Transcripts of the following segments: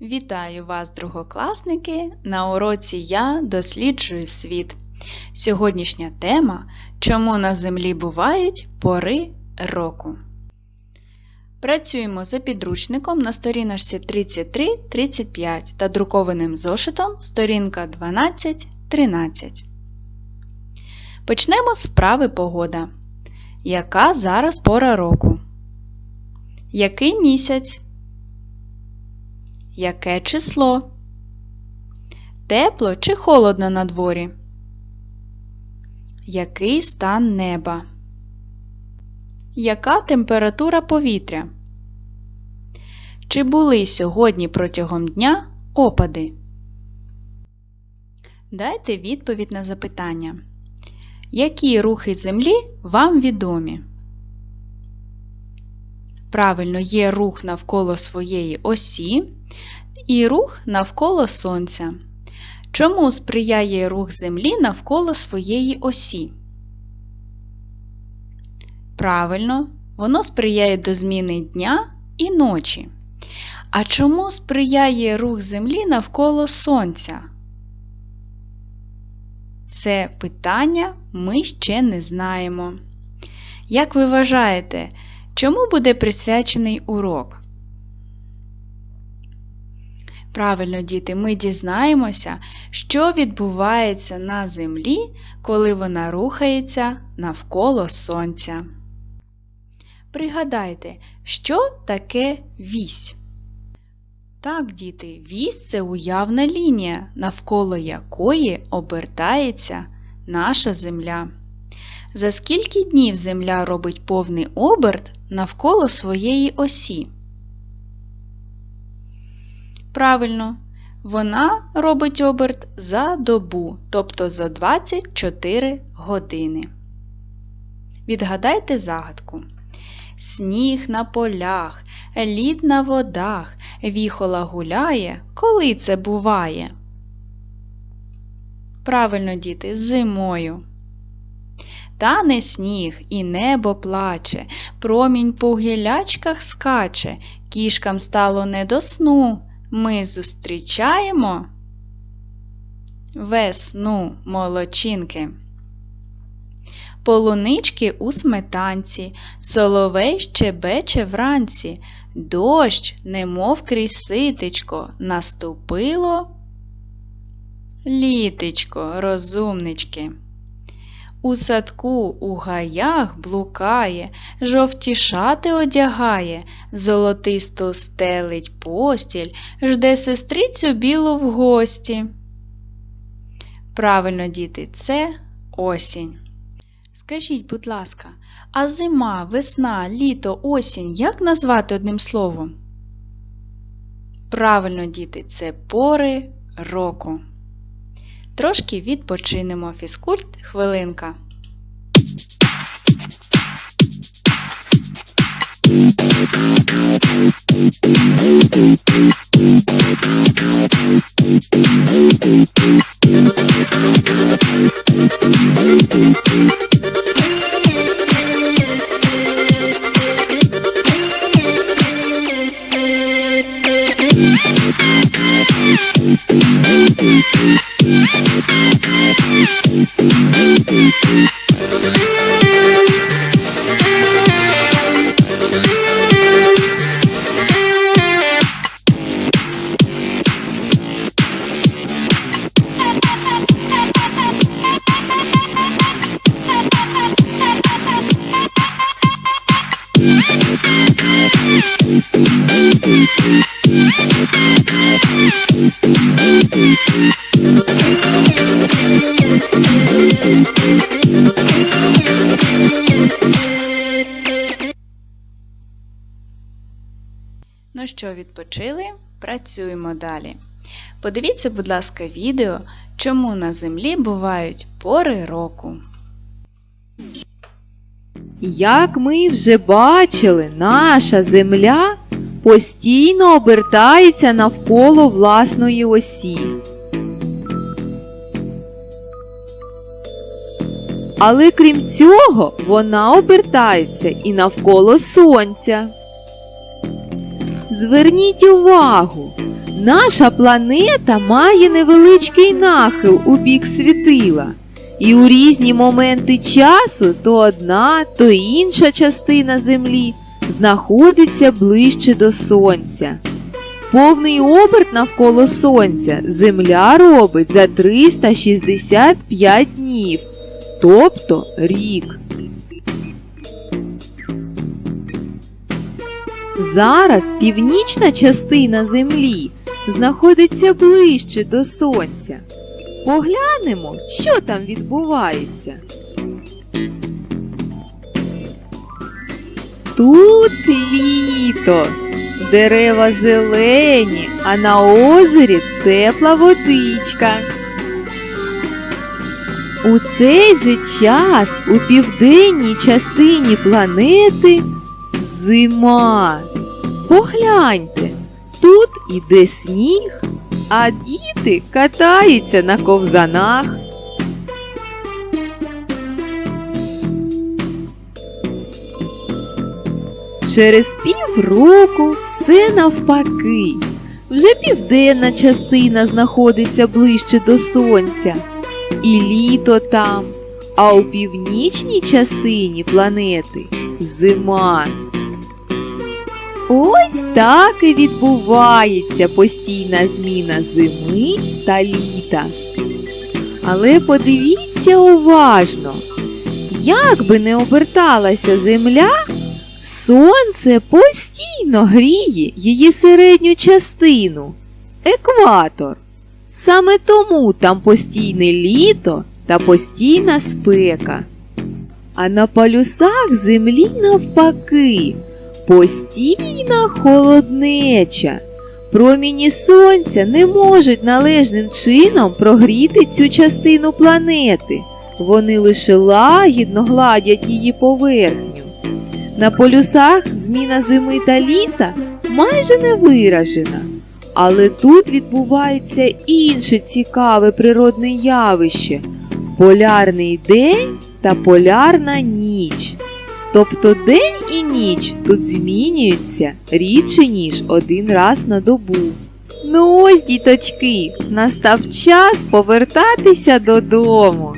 Вітаю вас, другокласники! На уроці Я досліджую світ. Сьогоднішня тема Чому на землі бувають пори року. Працюємо за підручником на сторіночці 33-35 та друкованим зошитом сторінка 12-13. Почнемо з вправи погода. Яка зараз пора року? Який місяць? Яке число? Тепло чи холодно на дворі? Який стан неба? Яка температура повітря? Чи були сьогодні протягом дня опади? Дайте відповідь на запитання. Які рухи Землі вам відомі? Правильно, є рух навколо своєї осі і рух навколо Сонця. Чому сприяє рух Землі навколо своєї осі? Правильно, воно сприяє до зміни дня і ночі. А чому сприяє рух Землі навколо Сонця? Це питання ми ще не знаємо. Як ви вважаєте, чому буде присвячений урок? Правильно, діти, ми дізнаємося, що відбувається на Землі, коли вона рухається навколо Сонця. Пригадайте, що таке вісь? Так, діти, вісь це уявна лінія, навколо якої обертається наша Земля. За скільки днів Земля робить повний оберт навколо своєї осі? Правильно, вона робить оберт за добу, тобто за 24 години. Відгадайте загадку. Сніг на полях, лід на водах, віхола гуляє, коли це буває? Правильно, діти, зимою. Тане сніг і небо плаче, промінь по гілячках скаче, кішкам стало не до сну. Ми зустрічаємо весну молочинки. Полунички у сметанці, соловей щебече вранці, дощ, немов крізь ситечко, наступило літечко, розумнички. У садку у гаях блукає, жовті шати одягає, золотисто стелить постіль, жде сестрицю білу в гості. Правильно, діти, це осінь. Скажіть, будь ласка, а зима, весна, літо, осінь як назвати одним словом? Правильно, діти, це пори року. Трошки відпочинемо фізкульт хвилинка. Ну що, відпочили? Працюємо далі. Подивіться, будь ласка, відео, чому на землі бувають пори року. Як ми вже бачили, наша Земля постійно обертається навколо власної осі. Але крім цього, вона обертається і навколо Сонця. Зверніть увагу, наша планета має невеличкий нахил у бік світила. І у різні моменти часу то одна, то інша частина Землі знаходиться ближче до Сонця. Повний оберт навколо Сонця Земля робить за 365 днів, тобто рік. Зараз північна частина Землі знаходиться ближче до Сонця. Поглянемо, що там відбувається. Тут літо, дерева зелені, а на озері тепла водичка. У цей же час у південній частині планети зима. Погляньте, тут іде сніг, а діти катаються на ковзанах. Через півроку все навпаки. Вже південна частина знаходиться ближче до сонця, і літо там, а у північній частині планети зима. Ось так і відбувається постійна зміна зими та літа. Але подивіться уважно, як би не оберталася земля, сонце постійно гріє її середню частину екватор. Саме тому там постійне літо та постійна спека. А на полюсах землі навпаки постійна холоднеча. Проміні сонця не можуть належним чином прогріти цю частину планети. Вони лише лагідно гладять її поверхню. На полюсах зміна зими та літа майже не виражена. Але тут відбувається інше цікаве природне явище полярний день та полярна ніч. Тобто день і ніч тут змінюються рідше, ніж один раз на добу. Ну ось, діточки, настав час повертатися додому.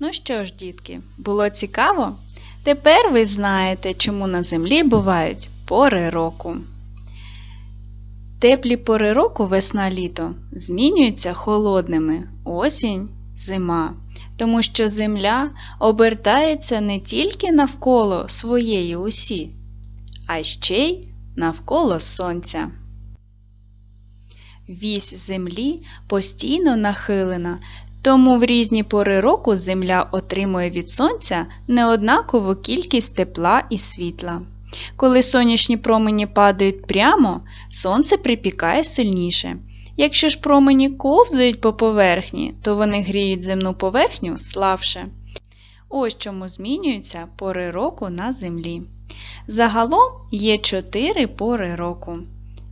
Ну що ж, дітки, було цікаво? Тепер ви знаєте, чому на землі бувають пори року. Теплі пори року весна-літо змінюються холодними осінь, зима, тому що земля обертається не тільки навколо своєї осі, а ще й навколо сонця. Вісь землі постійно нахилена, тому в різні пори року земля отримує від сонця неоднакову кількість тепла і світла. Коли сонячні промені падають прямо, сонце припікає сильніше. Якщо ж промені ковзають по поверхні, то вони гріють земну поверхню слабше. Ось чому змінюються пори року на землі. Загалом є чотири пори року: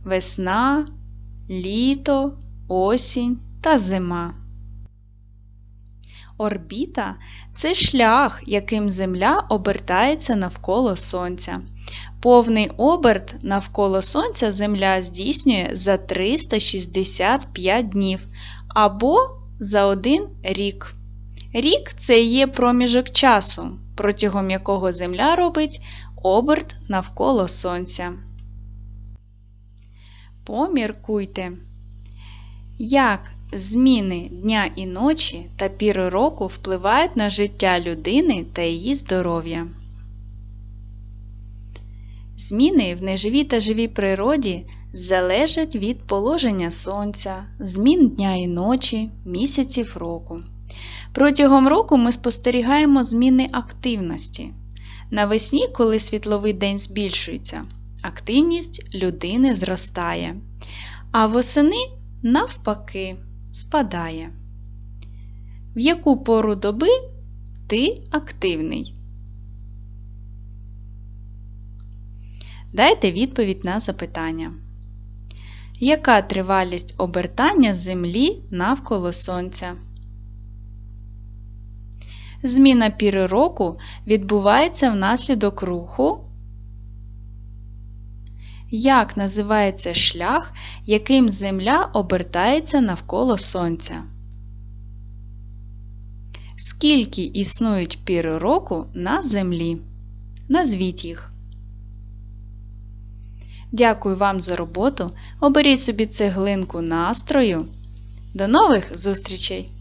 весна, літо, осінь та зима. Орбіта це шлях, яким Земля обертається навколо Сонця. Повний оберт навколо Сонця Земля здійснює за 365 днів або за один рік. Рік це є проміжок часу, протягом якого Земля робить оберт навколо Сонця. Поміркуйте, як зміни дня і ночі та піри року впливають на життя людини та її здоров'я. Зміни в неживій та живій природі залежать від положення сонця, змін дня і ночі, місяців року. Протягом року ми спостерігаємо зміни активності. Навесні, коли світловий день збільшується, активність людини зростає, а восени навпаки спадає. В яку пору доби ти активний? Дайте відповідь на запитання. Яка тривалість обертання Землі навколо Сонця? Зміна піри року відбувається внаслідок руху. Як називається шлях, яким Земля обертається навколо Сонця? Скільки існують пір року на Землі? Назвіть їх. Дякую вам за роботу. Оберіть собі цеглинку настрою. До нових зустрічей!